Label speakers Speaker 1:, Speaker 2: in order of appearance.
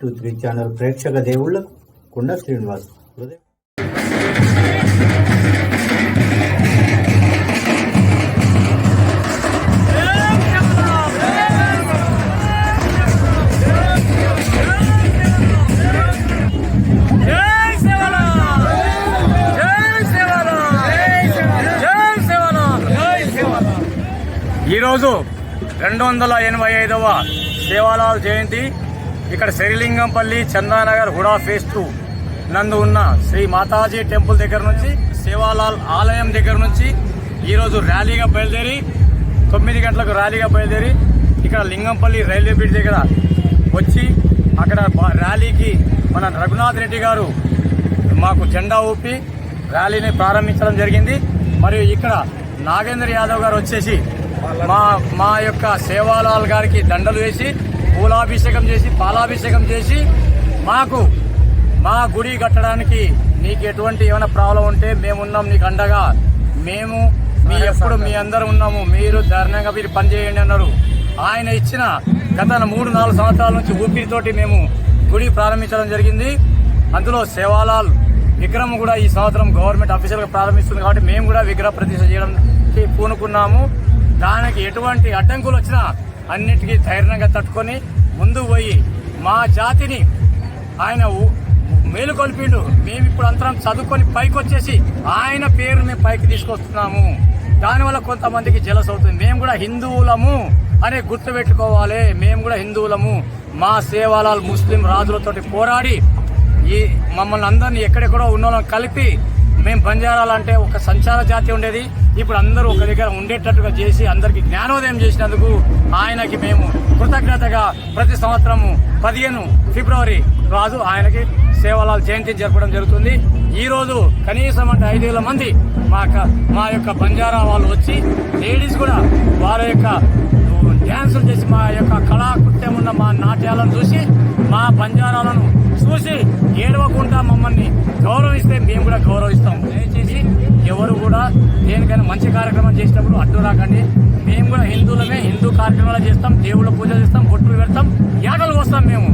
Speaker 1: Three channel ప్రేక్షక దేవుళ్ళకు కుండ శ్రీనివాస్ హృదయ.
Speaker 2: ఈరోజు రెండు వందల ఎనభై ఐదవ సేవాలాల్ జయంతి ఇక్కడ శ్రీలింగంపల్లి చందానగర్ హుడా ఫేస్ టూ నందు ఉన్న శ్రీ మాతాజీ టెంపుల్ దగ్గర నుంచి సేవాలాల్ ఆలయం దగ్గర నుంచి ఈరోజు ర్యాలీగా బయలుదేరి తొమ్మిది గంటలకు ర్యాలీగా బయలుదేరి ఇక్కడ లింగంపల్లి రైల్వే బ్రిడ్జ్ దగ్గర వచ్చి అక్కడ ర్యాలీకి మన రఘునాథ్ రెడ్డి గారు మాకు జెండా ఊపి ర్యాలీని ప్రారంభించడం జరిగింది. మరియు ఇక్కడ నాగేంద్ర యాదవ్ గారు వచ్చేసి మా మా యొక్క సేవాలాల్ గారికి దండలు వేసి పూలాభిషేకం చేసి పాలాభిషేకం చేసి మాకు మా గుడి కట్టడానికి నీకు ఎటువంటి ఏమైనా ప్రాబ్లం ఉంటే మేమున్నాం నీకు అండగా. మేము మీ ఎప్పుడు మీ అందరం ఉన్నాము. మీరు ధైర్యంగా మీరు పనిచేయండి అన్నారు. ఆయన ఇచ్చిన గత మూడు నాలుగు సంవత్సరాల నుంచి ఊపిరితోటి మేము గుడి ప్రారంభించడం జరిగింది. అందులో సేవాలాల్ విగ్రహం కూడా ఈ సంవత్సరం గవర్నమెంట్ అఫీషియల్గా ప్రారంభిస్తుంది కాబట్టి మేము కూడా విగ్రహ ప్రతిష్ఠ చేయడానికి పూనుకున్నాము. దానికి ఎటువంటి అడ్డంకులు వచ్చినా అన్నిటికీ ధైర్యంగా తట్టుకొని ముందుకు పోయి మా జాతిని ఆయన ఊ- మేలుకొల్పిండు మేము ఇప్పుడు అంతరం చదువుకొని పైకి వచ్చేసి ఆయన పేరు మేము పైకి తీసుకొస్తున్నాము. దానివల్ల కొంతమందికి జలస్ అవుతుంది. మేము కూడా హిందువులము అనే గుర్తు పెట్టుకోవాలి. మేము కూడా హిందువులము. మా సేవాలాల్ ముస్లిం రాజులతోటి పోరాడి ఈ మమ్మల్ని అందరినీ ఎక్కడెక్కడో ఉన్న కలిపి మేము బంజారాలంటే ఒక సంచార జాతి ఉండేది. ఇప్పుడు అందరూ ఒక దగ్గర ఉండేటట్టుగా చేసి అందరికి జ్ఞానోదయం చేసినందుకు ఆయనకి మేము కృతజ్ఞతగా ప్రతి సంవత్సరము పదిహేను ఫిబ్రవరి రోజు ఆయనకి సేవలాల జయంతి జరపడం జరుగుతుంది. ఈ రోజు కనీసం అంటే ఐదు వేల మంది మా మా యొక్క బంజారా వాళ్ళు వచ్చి లేడీస్ కూడా వారి యొక్క డ్యాన్సులు చేసి మా యొక్క కళాకృత్యం ఉన్న మా నాట్యాలను చూసి మా బంజారాలను చూసి ఏడవకుండా మమ్మల్ని గౌరవిస్తే మేము కూడా గౌరవిస్తాం. దయచేసి ఎవరు కూడా దేనికైనా మంచి కార్యక్రమం చేసినప్పుడు అడ్డు రాకండి. మేము కూడా హిందువులమే హిందూ కార్యక్రమాలు చేస్తాం దేవుళ్ళ పూజ చేస్తాం బొట్టులు పెడతాం యాటలు వస్తాం మేము.